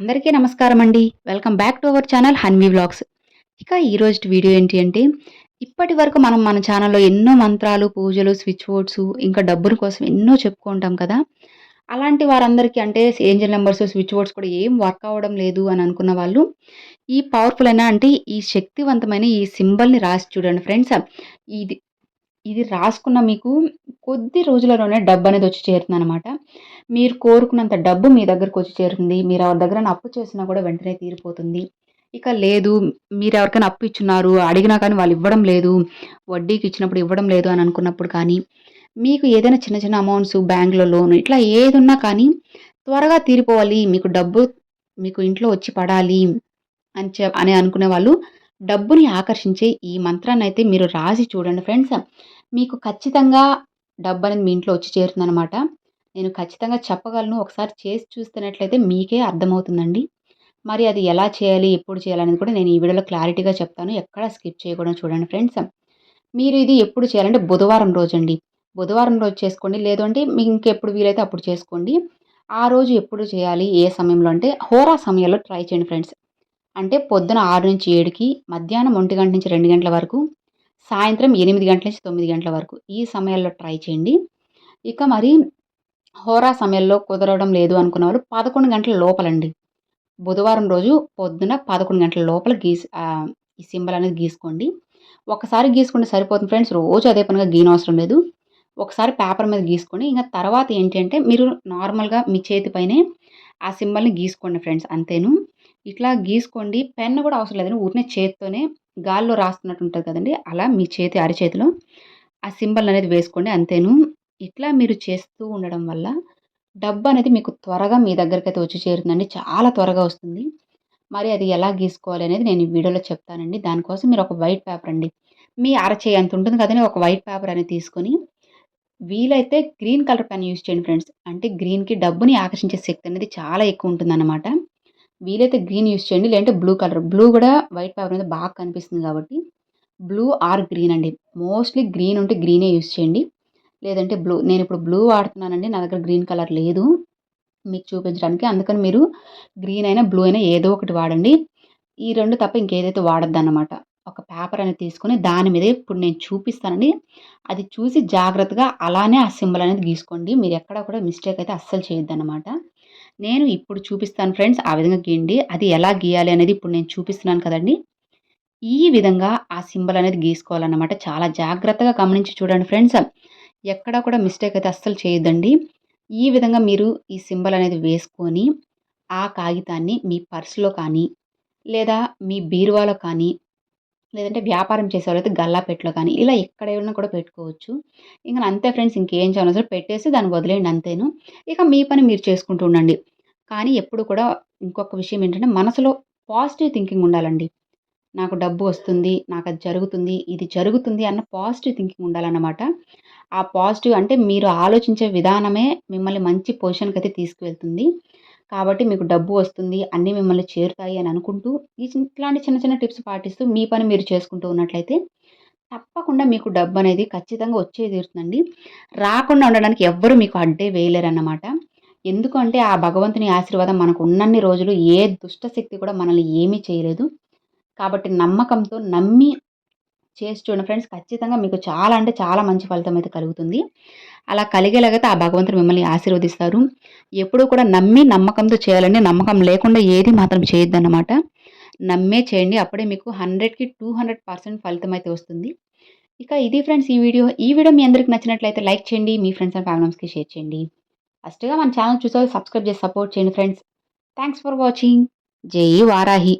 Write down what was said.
అందరికీ నమస్కారం అండి welcome back to our channel Hanvi vlogs. ఇక ఈరోజు వీడియో ఏంటి అంటే ఇప్పటి వరకు మనం మన ఛానల్లో ఎన్నో మంత్రాలు పూజలు స్విచ్ బోర్డ్స్ ఇంకా డబ్బుల కోసం ఎన్నో చెప్పుకుంటాం కదా. అలాంటి వారందరికీ అంటే ఏంజల్ నెంబర్స్ స్విచ్ బోర్డ్స్ కూడా ఏం వర్క్ అవ్వడం లేదు అని అనుకున్న వాళ్ళు ఈ పవర్ఫుల్ అయినా అంటే ఈ శక్తివంతమైన ఈ సింబల్ని రాసి చూడండి ఫ్రెండ్స్. ఇది ఇది రాసుకున్న మీకు కొద్ది రోజులలోనే డబ్బు అనేది వచ్చి చేరుతుంది అనమాట మీరు కోరుకున్నంత డబ్బు మీ దగ్గరకు వచ్చి చేరుతుంది. మీరు ఎవరి దగ్గర అప్పు చేసినా కూడా వెంటనే తీరిపోతుంది. ఇక లేదు మీరు ఎవరికైనా అప్పు ఇచ్చున్నారు అడిగినా కానీ వాళ్ళు ఇవ్వడం లేదు వడ్డీకి ఇచ్చినప్పుడు ఇవ్వడం లేదు అని అనుకున్నప్పుడు కానీ మీకు ఏదైనా చిన్న చిన్న అమౌంట్స్ బ్యాంకులో లోన్ ఇట్లా ఏది ఉన్నా కానీ త్వరగా తీరిపోవాలి మీకు డబ్బు మీకు ఇంట్లో వచ్చి పడాలి అని చె అని అనుకునే వాళ్ళు డబ్బుని ఆకర్షించే ఈ మంత్రాన్ని అయితే మీరు రాసి చూడండి ఫ్రెండ్స్. మీకు ఖచ్చితంగా డబ్బు అనేది మీ ఇంట్లో వచ్చి చేరుతుందనమాట నేను ఖచ్చితంగా చెప్పగలను. ఒకసారి చేసి చూస్తున్నట్లయితే మీకే అర్థమవుతుందండి. మరి అది ఎలా చేయాలి ఎప్పుడు చేయాలనేది కూడా నేను ఈ వీడియోలో క్లారిటీగా చెప్తాను. ఎక్కడ స్కిప్ చేయకూడదు చూడండి ఫ్రెండ్స్. మీరు ఇది ఎప్పుడు చేయాలంటే బుధవారం రోజు అండి బుధవారం రోజు చేసుకోండి. లేదంటే అంటే మీకు ఇంకెప్పుడు వీలైతే అప్పుడు చేసుకోండి. ఆ రోజు ఎప్పుడు చేయాలి ఏ సమయంలో అంటే హోరా సమయంలో ట్రై చేయండి ఫ్రెండ్స్. అంటే పొద్దున ఆరు నుంచి ఏడుకి మధ్యాహ్నం ఒంటి గంట నుంచి రెండు గంటల వరకు సాయంత్రం ఎనిమిది గంటల నుంచి తొమ్మిది గంటల వరకు ఈ సమయాల్లో ట్రై చేయండి. ఇక మరి హోరా సమయంలో కుదరడం లేదు అనుకున్న వాళ్ళు పదకొండు గంటల లోపలండి. బుధవారం రోజు పొద్దున పదకొండు గంటల లోపల గీసి ఈ సింబల్ అనేది గీసుకోండి. ఒకసారి గీసుకుంటే సరిపోతుంది ఫ్రెండ్స్ రోజు అదే పనిగా గీనవసరం లేదు. ఒకసారి పేపర్ మీద గీసుకొని ఇంకా తర్వాత ఏంటంటే మీరు నార్మల్గా మీ చేతి పైనే ఆ సింబల్ని గీసుకోండి ఫ్రెండ్స్ అంతేను. ఇట్లా గీసుకోండి పెన్ కూడా అవసరం లేదండి ఊరినే చేతితోనే గాల్లో రాస్తున్నట్టు ఉంటుంది కదండి అలా మీ చేతి అరిచేతిలో ఆ సింబల్ అనేది వేసుకోండి అంతేను. ఇట్లా మీరు చేస్తూ ఉండడం వల్ల డబ్బు అనేది మీకు త్వరగా మీ దగ్గరకైతే వచ్చి చేరుతుందండి. చాలా త్వరగా వస్తుంది. మరి అది ఎలా గీసుకోవాలి అనేది నేను ఈ వీడియోలో చెప్తానండి. దానికోసం మీరు ఒక వైట్ పేపర్ అండి. మీ అరచేయి అంత ఉంటుంది కదండి. ఒక వైట్ పేపర్ అనేది తీసుకొని వీలైతే గ్రీన్ కలర్ పెన్ యూజ్ చేయండి ఫ్రెండ్స్. అంటే గ్రీన్కి డబ్బుని ఆకర్షించే శక్తి అనేది చాలా ఎక్కువ ఉంటుందన్నమాట. వీలైతే గ్రీన్ యూస్ చేయండి. లేదంటే బ్లూ కలర్. బ్లూ కూడా వైట్ పేపర్ మీద బాగా కనిపిస్తుంది కాబట్టి. బ్లూ ఆర్ గ్రీన్ అండి. మోస్ట్లీ గ్రీన్ ఉంటే గ్రీనే యూస్ చేయండి. లేదంటే బ్లూ నేను ఇప్పుడు బ్లూ వాడుతున్నానండి నా దగ్గర గ్రీన్ కలర్ లేదు మీకు చూపించడానికి. అందుకని మీరు గ్రీన్ అయినా బ్లూ అయినా ఏదో ఒకటి వాడండి. ఈ రెండు తప్ప ఇంకేదైతే వాడద్దన్నమాట. ఒక పేపర్ అనేది తీసుకొని దాని మీద ఇప్పుడు నేను చూపిస్తానండి. అది చూసి జాగ్రత్తగా అలానే ఆ సింబల్ అనేది గీసుకోండి. మీరు ఎక్కడ కూడా మిస్టేక్ అయితే అస్సలు చేయొద్దు అనమాట నేను ఇప్పుడు చూపిస్తాను ఫ్రెండ్స్ ఆ విధంగా గీయండి. అది ఎలా గీయాలి అనేది ఇప్పుడు నేను చూపిస్తున్నాను కదండి. ఈ విధంగా ఆ సింబల్ అనేది గీసుకోవాలన్నమాట. చాలా జాగ్రత్తగా గమనించి చూడండి ఫ్రెండ్స్. ఎక్కడ కూడా మిస్టేక్ అయితే అస్సలు చేయొద్దండి. ఈ విధంగా మీరు ఈ సింబల్ అనేది వేసుకొని ఆ కాగితాన్ని మీ పర్సులో కానీ లేదా మీ బీరువాలో కానీ లేదంటే వ్యాపారం చేసేవాళ్ళైతే గల్లాపెట్లో కానీ ఇలా ఎక్కడైనా కూడా పెట్టుకోవచ్చు. ఇంకా అంతే ఫ్రెండ్స్ ఇంకేం చేయాలి సరే పెట్టేసి దాన్ని వదిలేయండి అంతేను. ఇక మీ పని మీరు చేసుకుంటూ ఉండండి. కానీ ఎప్పుడు కూడా ఇంకొక విషయం ఏంటంటే మనసులో పాజిటివ్ థింకింగ్ ఉండాలండి. నాకు డబ్బు వస్తుంది నాకు అది జరుగుతుంది ఇది జరుగుతుంది అన్న పాజిటివ్ థింకింగ్ ఉండాలన్నమాట. ఆ పాజిటివ్ అంటే మీరు ఆలోచించే విధానమే మిమ్మల్ని మంచి పొజిషన్కి అయితే తీసుకువెళ్తుంది. కాబట్టి మీకు డబ్బు వస్తుంది అన్నీ మిమ్మల్ని చేరుతాయి అని అనుకుంటూ ఈ ఇట్లాంటి చిన్న చిన్న టిప్స్ పాటిస్తూ మీ పని మీరు చేసుకుంటూ ఉన్నట్లయితే తప్పకుండా మీకు డబ్బు అనేది ఖచ్చితంగా వచ్చే తీరుతుందండి. రాకుండా ఉండడానికి ఎవ్వరు మీకు అడ్డే వేయలేరన్నమాట. ఎందుకంటే ఆ భగవంతుని ఆశీర్వాదం మనకు ఉన్నన్ని రోజులు ఏ దుష్టశక్తి కూడా మనల్ని ఏమీ చేయలేదు. కాబట్టి నమ్మకంతో నమ్మి చేసి చూడండి ఫ్రెండ్స్ ఖచ్చితంగా మీకు చాలా అంటే చాలా మంచి ఫలితం అయితే కలుగుతుంది. అలా కలిగేలాగైతే ఆ భగవంతుడు మిమ్మల్ని ఆశీర్వదిస్తారు. ఎప్పుడూ కూడా నమ్మి నమ్మకంతో చేయాలండి. నమ్మకం లేకుండా ఏది మాత్రం చేయొద్దన్నమాట. నమ్మే చేయండి. అప్పుడే మీకు హండ్రెడ్కి టూ హండ్రెడ్ పర్సెంట్ ఫలితం అయితే వస్తుంది. ఇక ఇది ఫ్రెండ్స్ ఈ వీడియో. ఈ వీడియో మీ అందరికి నచ్చినట్లయితే లైక్ చేయండి. మీ ఫ్రెండ్స్ అండ్ ఫ్యామిలీస్కి షేర్ చేయండి. ఫస్ట్గా మన ఛానల్ చూసే సబ్స్క్రైబ్ చేసి సపోర్ట్ చేయండి ఫ్రెండ్స్. Thanks for watching. జై వారాహి.